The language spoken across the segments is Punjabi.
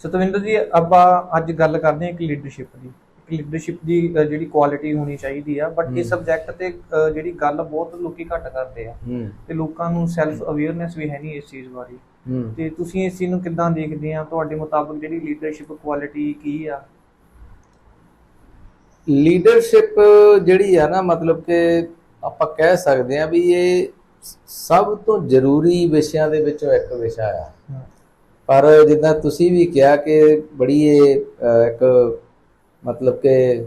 ਸਤਵਿੰਦਰ ਜੀ ਆਪਾਂ ਅੱਜ ਗੱਲ ਕਰਦੇ ਹਾਂ ਇੱਕ ਲੀਡਰਸ਼ਿਪ ਦੀ। ਇੱਕ ਲੀਡਰਸ਼ਿਪ ਦੀ ਜਿਹੜੀ ਕੁਆਲਿਟੀ ਹੋਣੀ ਚਾਹੀਦੀ ਆ ਬਟ। ਇਸ ਸਬਜੈਕਟ ਤੇ ਜਿਹੜੀ ਗੱਲ ਬਹੁਤ ਲੋਕੀ ਘੱਟ ਕਰਦੇ ਆ। ਤੇ ਲੋਕਾਂ ਨੂੰ ਸੈਲਫ ਅਵੇਅਰਨੈਸ ਵੀ ਹੈ ਨਹੀਂ ਇਸ ਚੀਜ਼ ਬਾਰੇ। ਤੇ ਤੁਸੀਂ ਇਸ ਚੀਜ਼ ਨੂੰ ਕਿੱਦਾਂ ਦੇਖਦੇ ਆ? ਤੁਹਾਡੇ ਮੁਤਾਬਕ ਜਿਹੜੀ ਲੀਡਰਸ਼ਿਪ ਕੁਆਲਿਟੀ ਕੀ ਆ? ਲੀਡਰਸ਼ਿਪ ਜਿਹੜੀ ਆ ਨਾ ਮਤਲਬ ਕਿ ਆਪਾਂ ਕਹਿ ਸਕਦੇ ਆ ਵੀ ਇਹ ਸਭ ਤੋਂ ਜ਼ਰੂਰੀ ਵਿਸ਼ਿਆਂ ਦੇ ਵਿੱਚੋਂ ਇੱਕ ਵਿਸ਼ਾ ਆ। ਪਰ ਜਿੱਦਾਂ ਤੁਸੀਂ ਵੀ ਕਿਹਾ ਕਿ ਬੜੀ ਇਹ ਇੱਕ ਮਤਲਬ ਕਿ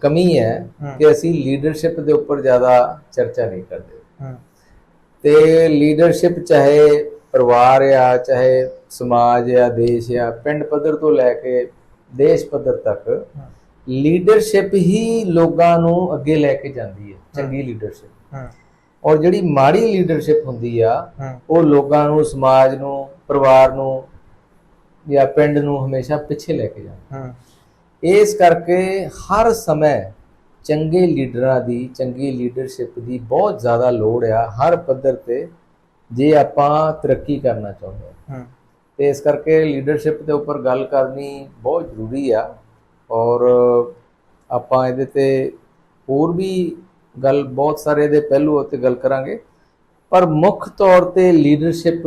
ਕਮੀ ਹੈ। ਕਿ ਅਸੀਂ ਲੀਡਰਸ਼ਿਪ ਦੇ ਉੱਪਰ ਜ਼ਿਆਦਾ ਚਰਚਾ ਨਹੀਂ ਕਰਦੇ। ਤੇ ਲੀਡਰਸ਼ਿਪ ਚਾਹੇ ਪਰਿਵਾਰ ਆ ਚਾਹੇ ਸਮਾਜ ਆ ਦੇਸ਼ ਆ ਪਿੰਡ ਪੱਧਰ ਤੋਂ ਲੈ ਕੇ ਦੇਸ਼ ਪੱਧਰ ਤੱਕ ਲੀਡਰਸ਼ਿਪ ਹੀ ਲੋਕਾਂ ਨੂੰ ਅੱਗੇ ਲੈ ਕੇ ਜਾਂਦੀ ਹੈ ਚੰਗੀ ਲੀਡਰਸ਼ਿਪ ਹੂੰ। ਔਰ ਜਿਹੜੀ ਮਾੜੀ ਲੀਡਰਸ਼ਿਪ ਹੁੰਦੀ ਆ ਉਹ ਲੋਕਾਂ ਨੂੰ ਸਮਾਜ ਨੂੰ ਪਰਿਵਾਰ ਨੂੰ ਜਾਂ ਪਿੰਡ ਨੂੰ ਹਮੇਸ਼ਾ ਪਿੱਛੇ ਲੈ ਕੇ ਜਾਂਦੀ ਹੂੰ। ਇਸ ਕਰਕੇ ਹਰ ਸਮੇਂ ਚੰਗੇ ਲੀਡਰਾਂ ਦੀ ਚੰਗੀ ਲੀਡਰਸ਼ਿਪ ਦੀ ਬਹੁਤ ਜ਼ਿਆਦਾ ਲੋੜ ਆ ਹਰ ਪੱਧਰ ਤੇ ਜੇ ਆਪਾਂ ਤਰੱਕੀ ਕਰਨਾ ਚਾਹੁੰਦੇ ਹਾਂ। ਹੂੰ। ਤੇ ਇਸ ਕਰਕੇ ਲੀਡਰਸ਼ਿਪ ਦੇ ਉੱਪਰ ਗੱਲ ਕਰਨੀ ਬਹੁਤ ਜ਼ਰੂਰੀ ਆ ਔਰ ਆਪਾਂ ਇਹਦੇ ਤੇ ਹੋਰ ਵੀ ਗੱਲ ਬਹੁਤ ਸਾਰੇ ਇਹਦੇ ਪਹਿਲੂ ਉੱਤੇ ਗੱਲ ਕਰਾਂਗੇ। ਪਰ ਮੁੱਖ ਤੌਰ ਤੇ ਲੀਡਰਸ਼ਿਪ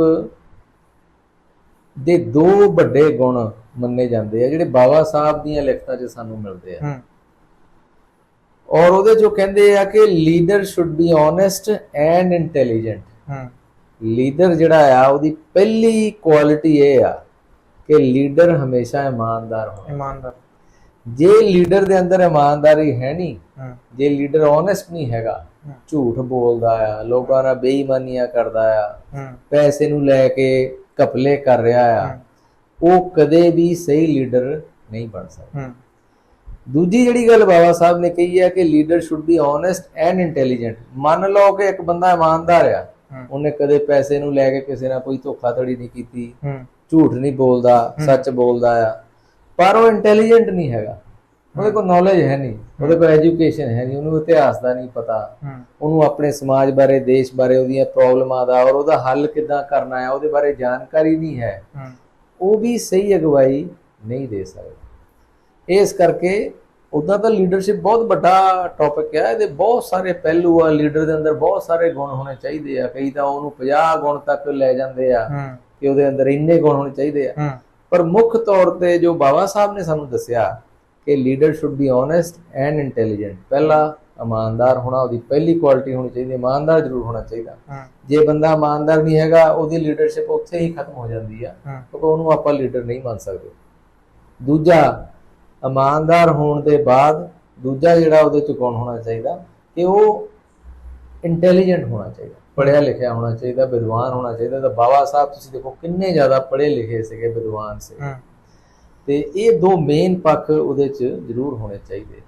ਦੇ ਦੋ ਵੱਡੇ ਗੁਣ ਮੰਨੇ ਜਾਂਦੇ ਆ ਜਿਹੜੇ ਬਾਬਾ ਸਾਹਿਬ ਦੀਆਂ ਲਿਖਤਾਂ 'ਚ ਸਾਨੂੰ ਮਿਲਦੇ ਆ। ਔਰ ਉਹਦੇ 'ਚੋਂ ਕਹਿੰਦੇ ਆ ਕਿ leader should be honest and intelligent ਹੂੰ। ਲੀਡਰ ਜਿਹੜਾ ਆ ਉਹਦੀ ਪਹਿਲੀ ਕੁਆਲਿਟੀ ਇਹ ਆ ਕਿ ਲੀਡਰ ਹਮੇਸ਼ਾ ਇਮਾਨਦਾਰ ਹੋਣਾ। ਇਮਾਨਦਾਰ। ਜੇ ਲੀਡਰ ਦੇ ਅੰਦਰ ਇਮਾਨਦਾਰੀ ਹੈ ਨਹੀਂ ਜੇ ਲੀਡਰ ਓਨੈਸਟ ਨਹੀਂ ਹੈਗਾ। ਝੂਠ ਬੋਲਦਾ ਆ ਲੋਕਾਂ ਨਾਲ ਬੇਈਮਾਨੀਆਂ ਕਰਦਾ ਆ ਪੈਸੇ ਨੂੰ ਲੈ ਕੇ ਘਪਲੇ ਕਰ ਰਿਹਾ ਆ। ਉਹ ਕਦੇ ਵੀ ਸਹੀ ਲੀਡਰ ਨਹੀਂ ਬਣ ਸਕਦਾ। ਦੂਜੀ ਜਿਹੜੀ ਗੱਲ ਬਾਬਾ ਸਾਹਿਬ ਨੇ ਕਹੀ ਹੈ ਕਿ leader should be honest and intelligent ਮੰਨ ਲਓ ਕਿ ਇੱਕ ਬੰਦਾ ਇਮਾਨਦਾਰ ਆ। ਉਹਨੇ ਕਦੇ ਪੈਸੇ ਨੂੰ ਲੈ ਕੇ ਕਿਸੇ ਨਾਲ ਕੋਈ ਧੋਖਾਧੜੀ ਨਹੀਂ ਕੀਤੀ ਝੂਠ ਨਹੀਂ ਬੋਲਦਾ ਸੱਚ ਬੋਲਦਾ ਆ ਪਰ ਉਹ ਇੰਟੈਲੀਜੈਂਟ ਨਹੀਂ ਹੈਗਾ। ਉਹਦੇ ਕੋਲ ਨੌਲੇਜ ਹੈ ਨਹੀਂ। ਉਹਦੇ ਕੋਲ ਐਜੂਕੇਸ਼ਨ ਹੈ ਨਹੀਂ। ਉਹਨੂੰ ਇਤਿਹਾਸ ਦਾ ਨਹੀਂ ਪਤਾ। ਉਹਨੂੰ ਆਪਣੇ ਸਮਾਜ ਬਾਰੇ ਦੇਸ਼ ਬਾਰੇ ਉਹਦੀਆਂ ਪ੍ਰੋਬਲਮਾਂ ਦਾ ਔਰ ਉਹਦਾ ਹੱਲ ਕਿੱਦਾਂ ਕਰਨਾ ਹੈ ਉਹਦੇ ਬਾਰੇ ਜਾਣਕਾਰੀ ਨਹੀਂ ਹੈ। ਉਹ ਵੀ ਸਹੀ ਅਗਵਾਈ ਨਹੀਂ ਦੇ ਸਕਦਾ। ਇਸ ਕਰਕੇ ਉਦਾਂ ਤਾਂ ਲੀਡਰਸ਼ਿਪ ਬਹੁਤ ਵੱਡਾ ਟੌਪਿਕ ਹੈ। ਇਹਦੇ ਬਹੁਤ ਸਾਰੇ ਪਹਿਲੂ ਆ। ਲੀਡਰ ਦੇ ਅੰਦਰ ਬਹੁਤ ਸਾਰੇ ਗੁਣ ਹੋਣੇ ਚਾਹੀਦੇ ਆ। ਕਈ ਤਾਂ ਉਹਨੂੰ 50 ਗੁਣ ਤੱਕ ਲੈ ਜਾਂਦੇ ਆ ਕਿ ਉਹਦੇ ਅੰਦਰ ਇੰਨੇ ਗੁਣ ਹੋਣੇ ਚਾਹੀਦੇ ਆ। ਪਰ ਮੁੱਖ ਤੌਰ ਤੇ ਜੋ ਬਾਬਾ ਸਾਹਿਬ ਨੇ ਸਾਨੂੰ ਦੱਸਿਆ ਕਿ leader should be honest and intelligent ਪਹਿਲਾ ਇਮਾਨਦਾਰ ਹੋਣਾ ਉਹਦੀ ਪਹਿਲੀ ਕੁਆਲਿਟੀ ਹੋਣੀ ਚਾਹੀਦੀ ਹੈ ਇਮਾਨਦਾਰ ਜ਼ਰੂਰ ਹੋਣਾ ਚਾਹੀਦਾ। ਜੇ ਬੰਦਾ ਇਮਾਨਦਾਰ ਨਹੀਂ ਹੈਗਾ ਉਹਦੀ ਲੀਡਰਸ਼ਿਪ ਉੱਥੇ ਹੀ ਖਤਮ ਹੋ ਜਾਂਦੀ ਆ। ਕਿਉਂਕਿ ਉਹਨੂੰ ਆਪਾਂ ਲੀਡਰ ਨਹੀਂ ਮੰਨ ਸਕਦੇ। ਦੂਜਾ ਇਮਾਨਦਾਰ ਹੋਣ ਦੇ ਬਾਅਦ ਦੂਜਾ ਜਿਹੜਾ ਉਹਦੇ ਚ ਗੁਣ ਹੋਣਾ ਚਾਹੀਦਾ ਕਿ ਉਹ ਇੰਟੈਲੀਜੈਂਟ ਹੋਣਾ ਚਾਹੀਦਾ ਪੜ੍ਹਿਆ ਲਿਖਿਆ ਹੋਣਾ ਚਾਹੀਦਾ ਵਿਦਵਾਨ ਹੋਣਾ ਚਾਹੀਦਾ। ਤਾਂ ਬਾਬਾ ਸਾਹਿਬ ਤੁਸੀਂ ਦੇਖੋ ਕਿੰਨੇ ਜ਼ਿਆਦਾ ਪੜ੍ਹੇ ਲਿਖੇ ਸੀਗੇ ਵਿਦਵਾਨ ਸੀ। ਤੇ ਇਹ ਦੋ ਮੇਨ ਪੱਖ ਉਹਦੇ ਚ ਜ਼ਰੂਰ ਹੋਣੇ ਚਾਹੀਦੇ।